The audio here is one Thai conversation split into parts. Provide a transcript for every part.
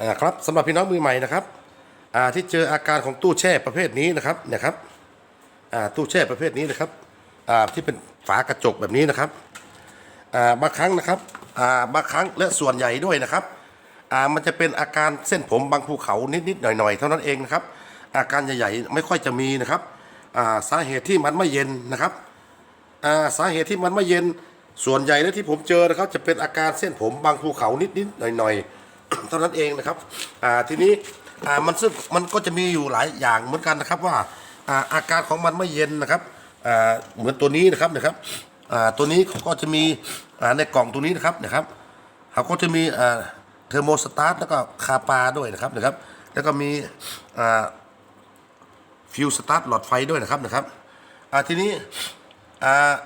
อ่าครับสำหรับพี่น้องมือใหม่นะครับอ่าที่เจออาการของตู้แช่ประเภทนี้นะครับเนี่ยครับอ่าตู้แช่ประเภทนี้นะครับอ่าที่เป็นฝากระจกแบบนี้นะครับอ่าบางครั้งนะครับอ่าบางครั้งและส่วนใหญ่ด้วยนะครับอ่ามันจะเป็นอาการเส้นผมบางภูเขานิดๆหน่อยๆ เท่านั้นเองนะครับ อาการใหญ่ๆไม่ค่อยจะมีนะครับอ่าสาเหตุที่มันไม่เย็นนะครับอ่าสาเหตุที่มันไม่เย็นส่วนใหญ่แล้วที่ผมเจอนะครับ จะเป็นอาการเส้นผมบางภูเขานิดๆหน่อยๆ เท่านั้นเองนะครับทีนี้มันซึ่งมันก็จะมีอยู่หลายอย่างเหมือนกันนะครับว่าอาอาการของมันไม่เย็นนะครับเหมือนตัวนี้นะครับนะครับตัวนี้เขาก็จะมีในกล่องตัวนี้นะครับนะครับเขาก็จะมีเทอร์โมสตาร์ทแล้วก็คาปาด้วยนะครับนะครับ แล้วก็มีฟิวสตาร์ทหลอดไฟด้วยนะครับนะครับทีนี้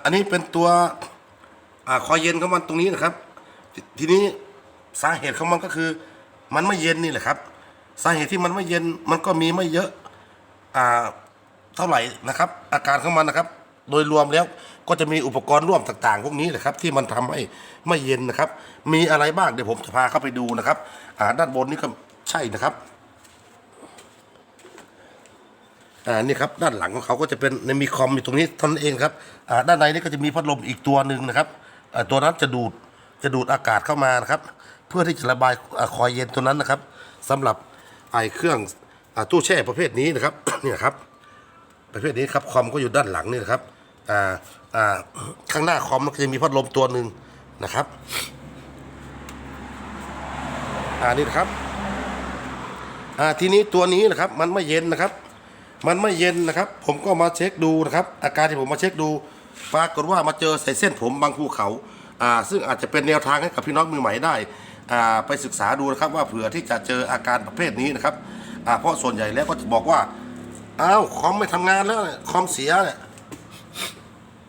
อันนี้เป็นตัวอคอยเย็นของมันตรงนี้นะครับททีนี้ สาเหตุของมันก็คือ มันไม่เย็นนี่แหละครับ สาเหตุที่มันไม่เย็นมันก็มีไม่เยอะอ่าเท่าไหร่นะครับ อาการของมันนะครับ โดยรวมแล้วก็จะมีอุปกรณ์ร่วมต่างๆ พวกนี้แหละครับ ที่มันทำให้ไม่เย็นนะครับ มีอะไรบ้างเดี๋ยวผมจะพาเข้าไปดูนะครับอ่าด้านบนนี่ก็ใช่นะครับอ่านี่ครับด้านหลังของเขาก็จะเป็นในมีคอมอยู่ตรงนี้ท่านั้นเองครับอ่าด้านในนี่ก็จะมีพัดลมอีกตัวหนึ่งนะครับอ่าตัวนั้นจะดูดจะดูดอากาศเข้ามานะครับ เพื่อที่จะระบายอคอยเย็นตัวนั้นนะครับสำหรับไอเครื่องอตู้แช่ประเภทนี้นะครับเนี่ยครับ ประเภทนี้ครับคอมก็อยู่ด้านหลังนี่นะครับอ่าอ่าข้างหน้าคอมมันจะมีพัดลมตัวหนึ่งนะครับอ่านี่นะครับอ่าทีนี้ตัวนี้นะครับมันไม่เย็นนะครับ มันไม่เย็นนะครับ ผมก็มาเช็คดูนะครับ อาการที่ผมมาเช็คดูปรากฏว่ามาเจอใส่เส้นผมบางภูเขาอ่าซึ่งอาจจะเป็นแนวทางให้กับพี่น้องมือใหม่ได้ ไปศึกษาดูนะครับว่าเผื่อที่จะเจออาการประเภทนี้นะครับเพราะส่วนใหญ่แล้วก็จะบอกว่าอ้าวคอมไม่ทำงานแล้วคอมเสียเนี่ย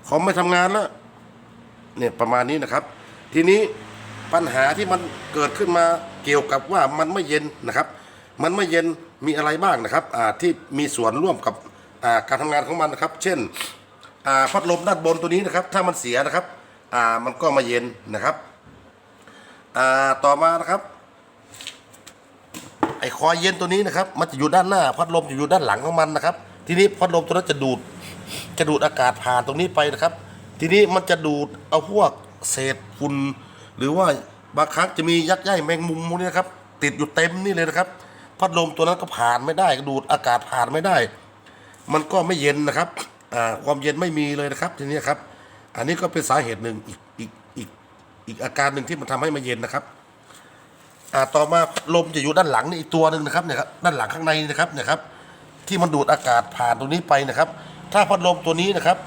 คอมไม่ทำงานแล้วเนี่ยประมาณนี้นะครับ ทีนี้ปัญหาที่มันเกิดขึ้นมาเกี่ยวกับว่ามันไม่เย็นนะครับ มันไม่เย็นมีอะไรบ้างนะครับที่มีส่วนร่วมกับการทำงานของมันนะครับ เช่นพัดลมด้านบนตัวนี้นะครับ ถ้ามันเสียนะครับมันก็มาเย็นนะครับ อ่าต่อมานะครับ ไอ้คอยเย็นตัวนี้นะครับ มันจะอยู่ด้านหน้า พัดลมจะอยู่ด้านหลังของมันนะครับ ทีนี้พัดลมตัวนั้นจะดูดจะดูดอากาศผ่านตรงนี้ไปนะครับ ทีนี้มันจะดูดเอาพวกเศษฝุ่นหรือว่าบางครั้งจะมียักษ์ใยแมงมุมพวกนี้นะครับ ติดอยู่เต็มนี่เลยนะครับ พัดลมตัวนั้นก็ผ่านไม่ได้ดูดอากาศผ่านไม่ได้ มันก็ไม่เย็นนะครับความเย็นไม่มีเลยนะครับ ทีนี้ครับ อันนี้ก็เป็นสาเหตุหนึ่งอีกอีก อีกอาการหนึ่งที่มันทำให้ไม่เย็นนะครับ อ่าต่อมาลมจะอยู่ด้านหลังนี่อีกตัวหนึ่งนะครับเนี่ยครับด้านหลังข้างในนะครับเนี่ยครับ ที่มันดูดอากาศผ่านตรงนี้ไปนะครับ ถ้าพัดลมตัวนี้นะครับ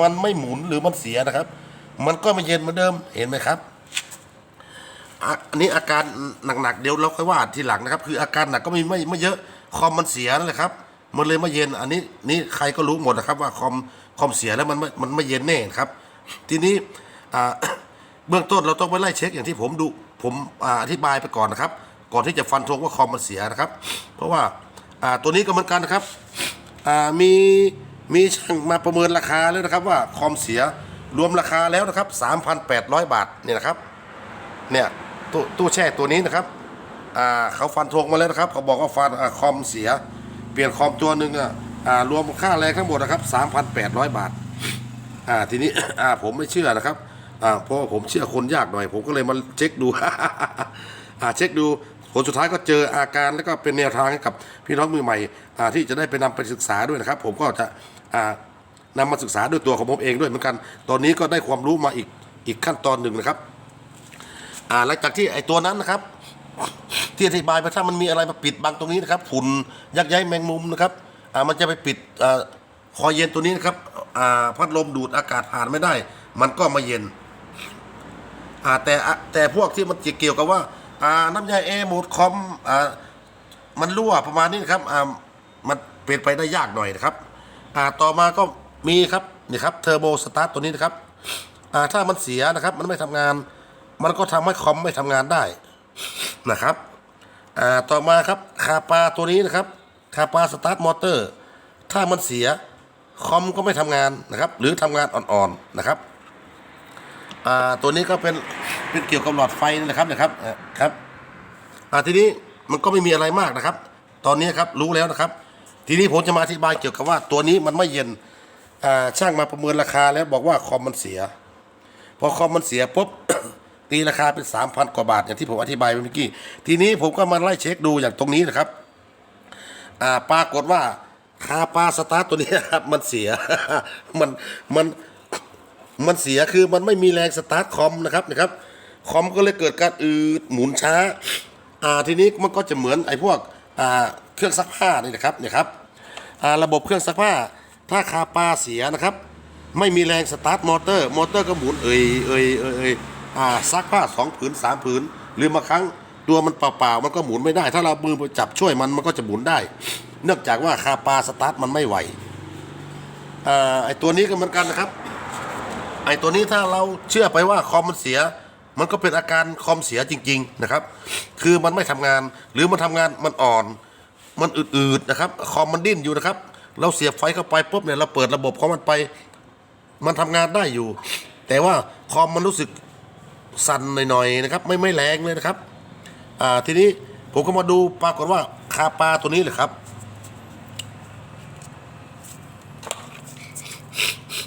มันไม่หมุนหรือมันเสียนะครับ มันก็ไม่เย็นเหมือนเดิมเห็นไหมครับอะอันนี้อาการหนักๆเดี๋ยวเราค่อยว่าทีหลังนะครับ คืออาการหนักก็ไม่ไม่ไม่เยอะคอมมันเสียนั่นแหละครับมันเลยไม่เย็นอันนี้นี่ใครก็รู้หมดนะครับว่าคอมคอมเสียแล้วมันม่มันไม่เย็นแน่ครับ ทีนี้อ่า เบื้องต้นเราต้องไปไล่เช็คอย่างที่ผมดูผมอธิบายไปก่อนนะครับ ก่อนที่จะฟันธงว่าคอมมันเสียนะครับ เพราะว่าตัวนี้ก็เหมือนกันนะครับมีมีช่างมาประเมินราคาแล้วนะครับว่าคอมเสียรวมราคาแล้วนะครับ 3,800 บาทเนี่ยนะครับเนี่ยตู้ตู้แช่ตัวนี้นะครับเขาฟันธงมาแล้วนะครับ เขาบอกว่าฟันอคอมเสีย เปลี่ยนคอมตัวหนึ่งอะรวมค่าแรงทั้งหมดนะครับ 3,800 บาทอ่าทีนี้ผมไม่เชื่อนะครับ อ่าเพราะผมเชื่อคนยากหน่อย ผมก็เลยมาเช็คดู อ่าเช็คดูผลสุดท้ายก็เจออาการแล้วก็เป็นแนวทางให้กับพี่น้องมือใหม่อ่าที่จะได้ไปนำไปศึกษาด้วยนะครับ ผมก็จะอ่านำมาศึกษาด้วยตัวของผมเองด้วยเหมือนกัน ตอนนี้ก็ได้ความรู้มาอีกอีกขั้นตอนหนึ่งนะครับอ่าหลังจากที่ไอ้ตัวนั้นนะครับ ที่อธิบายไปถ้ามันมีอะไรมาปิดบังตรงนี้นะครับฝุ่นยักษ์ใยแมงมุมนะครับอ่ามันจะไปปิดอ่าคอยเย็นตัวนี้นะครับอ่าพัดลมดูดอากาศผ่านไม่ได้ มันก็มาเย็น อ่าแต่อะแต่พวกที่มันเกี่ยวกับว่าอ่าน้ำยาแอร์หมดคอมอ่ามันรั่วประมาณนี้นะครับอ่ามันเป็นไปได้ยากหน่อยนะครับอ่าต่อมาก็มีครับนี่ครับเทอร์โบสตาร์ทตัวนี้นะครับอ่าถ้ามันเสียนะครับ มันไม่ทำงาน มันก็ทำให้คอมไม่ทำงานได้นะครับอ่าต่อมาครับคาปาตัวนี้นะครับคาปาสตาร์ทมอเตอร์ ถ้ามันเสียคอมก็ไม่ทำงานนะครับ หรือทำงานอ่อนๆนะครับ อ่าตัวนี้ก็เป็นเป็นเกี่ยวกับหลอดไฟนี่นะครับนะครับอ่าครับอ่าทีนี้มันก็ไม่มีอะไรมากนะครับ ตอนนี้ครับรู้แล้วนะครับ ทีนี้ผมจะมาอธิบายเกี่ยวกับว่าตัวนี้มันไม่เย็นอ่าช่างมาประเมินราคาแล้วบอกว่าคอมมันเสีย พอคอมมันเสียปุ๊บ ตีราคาเป็นสามพันกว่าบาทอย่างที่ผมอธิบายไปเมื่อกี้ ทีนี้ผมก็มาไล่เช็คดูอย่างตรงนี้นะครับอ่าปรากฏว่าคาปาสตาร์ทตัวนี้ครับมันเสีย มันมัน มันเสียคือมันไม่มีแรงสตาร์ทคอมนะครับนะครับคอมก็เลยเกิดการอืดหมุนช้าอ่าทีนี้มันก็จะเหมือนไอ้พวกอ่าเครื่องซักผ้านี่นะครับเนี่ยครับอ่าระบบเครื่องซักผ้า ถ้าคาปาเสียนะครับ ไม่มีแรงสตาร์ทมอเตอร์ มอเตอร์ก็หมุนเอ่ยเอ่ยเอ่ยเอ่ยอ่าซักผ้าสองผืนสามผืนหรือบางครั้งตัวมันเปล่าๆมันก็หมุนไม่ได้ ถ้าเรามือจับช่วยมันมันก็จะหมุนได้ เนื่องจากว่าคาปาสตาร์ทมันไม่ไหวอ่าไอตัวนี้ก็เหมือนกันนะครับ ไอ้ตัวนี้ถ้าเราเชื่อไปว่าคอมมันเสีย มันก็เป็นอาการคอมเสียจริง ๆนะครับ คือมันไม่ทำงานหรือมันทำงานมันอ่อน มันอืดๆนะครับคอมมันดิ้นอยู่นะครับ เราเสียบไฟเข้าไปปุ๊บเนี่ยเราเปิดระบบของมันไป มันทำงานได้อยู่ แต่ว่าคอมมันรู้สึกสั่นหน่อยๆนะครับ ไม่ไม่แรงเลยนะครับ อ่าทีนี้ผมก็มาดูปรากฏว่าคาปาตัวนี้เลยครับ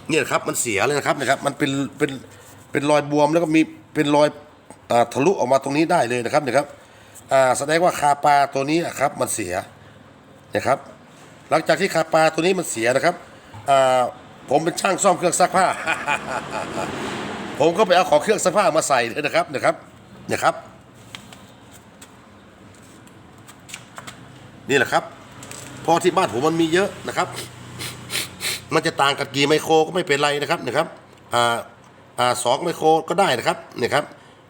เนี่ยครับมันเสียเลยนะครับนะครับ มันเป็นเป็นเป็นรอยบวมแล้วก็มีเป็นรอยอาทะลุออกมาตรงนี้ได้เลยนะครับนะครับอ่าแสดงว่าคาปาตัวนี้อะครับมันเสียนะครับ หลังจากที่คาปาตัวนี้มันเสียนะครับอ่าผมเป็นช่างซ่อมเครื่องซักผ้า ผมก็ไปเอาของเครื่องซักผ้ามาใส่เลยนะครับนะครับเนี่ยครับ นี่แหละครับเพอที่บ้านผมมันมีเยอะนะครับ มันจะต่างกับกี่ไมโครก็ไม่เป็นไรนะครับนะครับอ่าอ่าสองไมโครก็ได้นะครับเนี่ยครับ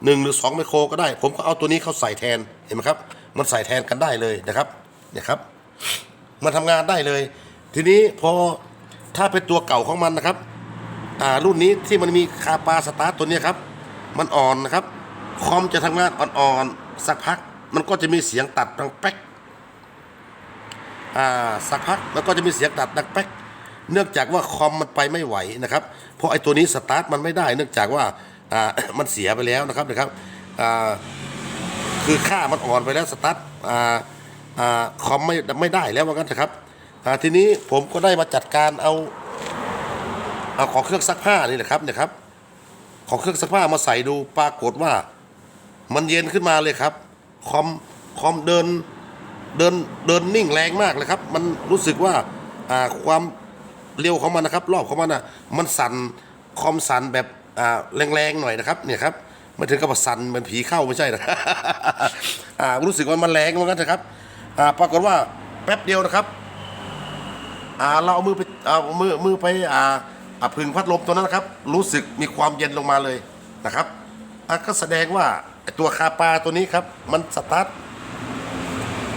หนึ่งหรือสองไมโครก็ได้ ผมก็เอาตัวนี้เข้าใส่แทนเห็นไหมครับมันใส่แทนกันได้เลยนะครับเนี่ยครับ มันทำงานได้เลย ทีนี้พอถ้าเป็นตัวเก่าของมันนะครับอ่ารุ่นนี้ที่มันมีคาปาสตาร์ทตัวนี้ครับ มันอ่อนนะครับคอมจะทำงานอ่อนๆสักพัก มันก็จะมีเสียงตัดดังแป๊กอ่าสักพักแล้วก็จะมีเสียงตัดดังแป๊ก เนื่องจากว่าคอมมันไปไม่ไหวนะครับ เพราะไอ้ตัวนี้สตาร์ทมันไม่ได้ เนื่องจากว่าอ่ามันเสียไปแล้วนะครับนะครับอ่าคือค่ามันอ่อนไปแล้วสตาร์ทอ่าอ่าคอมไม่ไม่ได้แล้วว่างั้นนะครับอ่าทีนี้ผมก็ได้มาจัดการเอาเอาของเครื่องซักผ้านี่แหละครับเนี่ยครับของเครื่องซักผ้ามาใส่ดูปรากฏว่า มันเย็นขึ้นมาเลยครับคอมคอมเดินเดินเดินนิ่งแรงมากเลยครับ มันรู้สึกว่าอ่าความ เร็วของมันนะครับ รอบของมันอะมันสั่นคอมสั่นแบบอ่าแรงๆหน่อยนะครับเนี่ยครับไม่ถึงกับสั่นเหมือนผีเข้าไม่ใช่นะอ่ารู้สึกว่ามันแรงเหมือนกันนะครับอ่าปรากฏว่าแป๊บเดียวนะครับอ่าเราเอามือไปเอามือมือไปอ่าพึ่งพัดลมตัวนั้นนะครับ รู้สึกมีความเย็นลงมาเลยนะครับอะก็แสดงว่าตัวคาปาตัวนี้ครับ มันสตาร์ท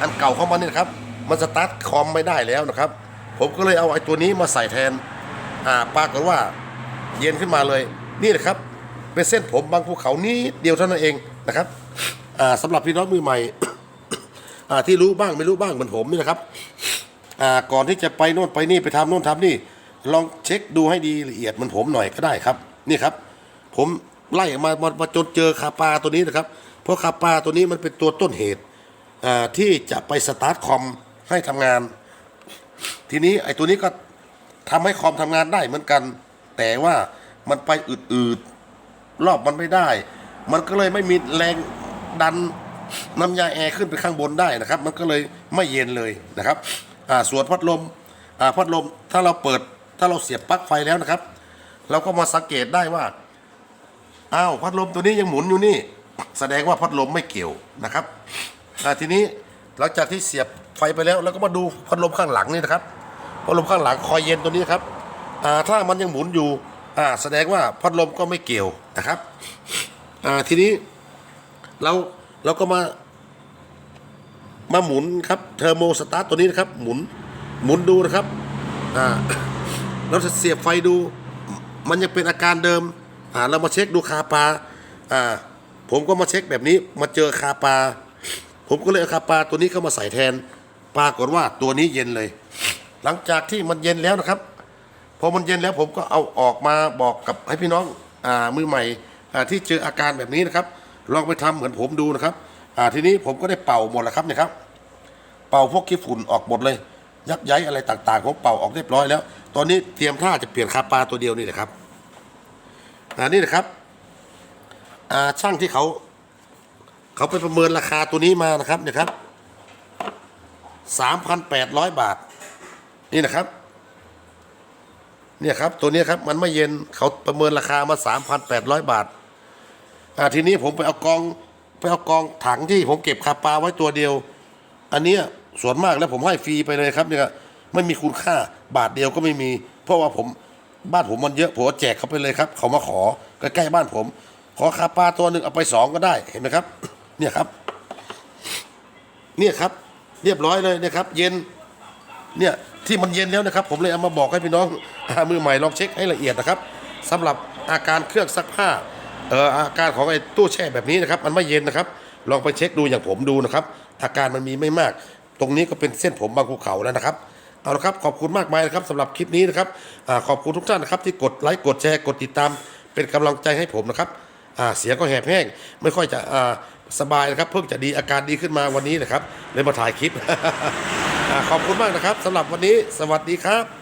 อันเก่าของมันนี่นะครับ มันสตาร์ทคอมไม่ได้แล้วนะครับ ผมก็เลยเอาไอ้ตัวนี้มาใส่แทนอ่าปรากฏว่าเย็นขึ้นมาเลย นี่นะครับ เป็นเส้นผมบางภูเขานี้เดียวเท่านั้นเองนะครับอ่าสำหรับพี่น้องมือใหม่อ่าที่รู้บ้างไม่รู้บ้างเหมือนผมนี่นะครับอ่าก่อนที่จะไปโน่นไปนี่ไปทำโน่นทำนี่ ลองเช็คดูให้ดีละเอียดเหมันผมหน่อยก็ได้ครับ นี่ครับ ผมไล่มามามาจนเจอคาปาตัวนี้นะครับ เพราะคาปาตัวนี้มันเป็นตัวต้นเหตุอ่าที่จะไปสตาร์ทคอมให้ทำงาน ทีนี้ไอ้ตัวนี้ก็ทำให้คอมทำงานได้เหมือนกัน แต่ว่ามันไปอืดๆรอบมันไม่ได้ มันก็เลยไม่มีแรงดันน้ำยาแอร์ขึ้นไปข้างบนได้นะครับ มันก็เลยไม่เย็นเลยนะครับอ่าส่วนพัดลมอ่าพัดลมถ้าเราเปิดถ้าเราเสียบปลั๊กไฟแล้วนะครับ เราก็มาสังเกตได้ว่าอ้าวพัดลมตัวนี้ยังหมุนอยู่นี่ แสดงว่าพัดลมไม่เกี่ยวนะครับทีนี้หลังจากที่เสียบไฟไปแล้วเราก็มาดูพัดลมข้างหลังนี่นะครับ พัดลมข้างหลังคอยเย็นตัวนี้ครับอ่าถ้ามันยังหมุนอยู่อ่าแสดงว่าพัดลมก็ไม่เกี่ยวนะครับอ่าทีนี้เราเราก็มามาหมุนครับเทอร์โมสตาร์ตตัวนี้นะครับหมุนหมุนดูนะครับอ่าเราจะเสียบไฟดู มันยังเป็นอาการเดิมอ่าเรามาเช็คดูคาปาอ่าผมก็มาเช็คแบบนี้มาเจอคาปา ผมก็เลยเอาคาปาตัวนี้เข้ามาใส่แทน ปรากฏว่าตัวนี้เย็นเลย หลังจากที่มันเย็นแล้วนะครับพอมันเย็นแล้วผมก็เอาออกมาบอกกับให้พี่น้องอ่ามือใหม่อ่าที่เจออาการแบบนี้นะครับ ลองไปทำเหมือนผมดูนะครับอ่าทีนี้ผมก็ได้เป่าหมดแล้วครับเนี่ยครับ เป่าพวกขี้ฝุ่นออกหมดเลย ยักย้ายอะไรต่างๆผมเป่าออกเรียบร้อยแล้ว ตอนนี้เตรียมท่าจะเปลี่ยนคาปลาตัวเดียวนี่แหละครับอ่านี่นะครับอ่าช่างที่เขาเขาไปประเมินราคาตัวนี้มานะครับเนี่ยครับสามพันแปดร้อยบาท นี่นะครับ เนี่ยครับ ตัวนี้ครับ มันไม่เย็นเขาประเมินราคามาสามพันแปดร้อยบาท อ่าทีนี้ผมไปเอากองไปเอากองถังที่ผมเก็บคาปลาไว้ตัวเดียว อันเนี้ยส่วนมากแล้วผมให้ฟรีไปเลยครับเนี่ยไม่มีคุณค่าบาทเดียวก็ไม่มี เพราะว่าผมบ้านผมมันเยอะผมแจกเขาไปเลยครับ เขามาขอใกล้ๆบ้านผม ขอคาปลาตัวหนึ่งเอาไปสองก็ได้เห็นไหมครับ เนี่ยครับ เนี่ยครับ เรียบร้อยเลยนี่ยครับ เย็น เนี่ย ที่มันเย็นแล้วนะครับ ผมเลยเอามาบอกให้พี่น้องอ่ามือใหม่ลองเช็คให้ละเอียดนะครับสำหรับอาการเครื่องซักผ้าเอ่ออาการของไอ้ตู้แช่แบบนี้นะครับ มันไม่เย็นนะครับ ลองไปเช็คดูอย่างผมดูนะครับ อาการมันมีไม่มาก ตรงนี้ก็เป็นเส้นผมบางภูเขาแล้วนะครับเอาละครับขอบคุณมากมายนะครับสำหรับคลิปนี้นะครับอขอบคุณทุกท่านนะครับที่กดไลค์กดแชร์กดติดตาม เป็นกำลังใจให้ผมนะครับเสียงก็แหบแห้งไม่ค่อยจะสบายนะครับ เพิ่งจะดีอาการดีขึ้นมาวันนี้นะครับเลยมาถ่ายคลิป ขอบคุณมากนะครับสำหรับวันนี้สวัสดีครับ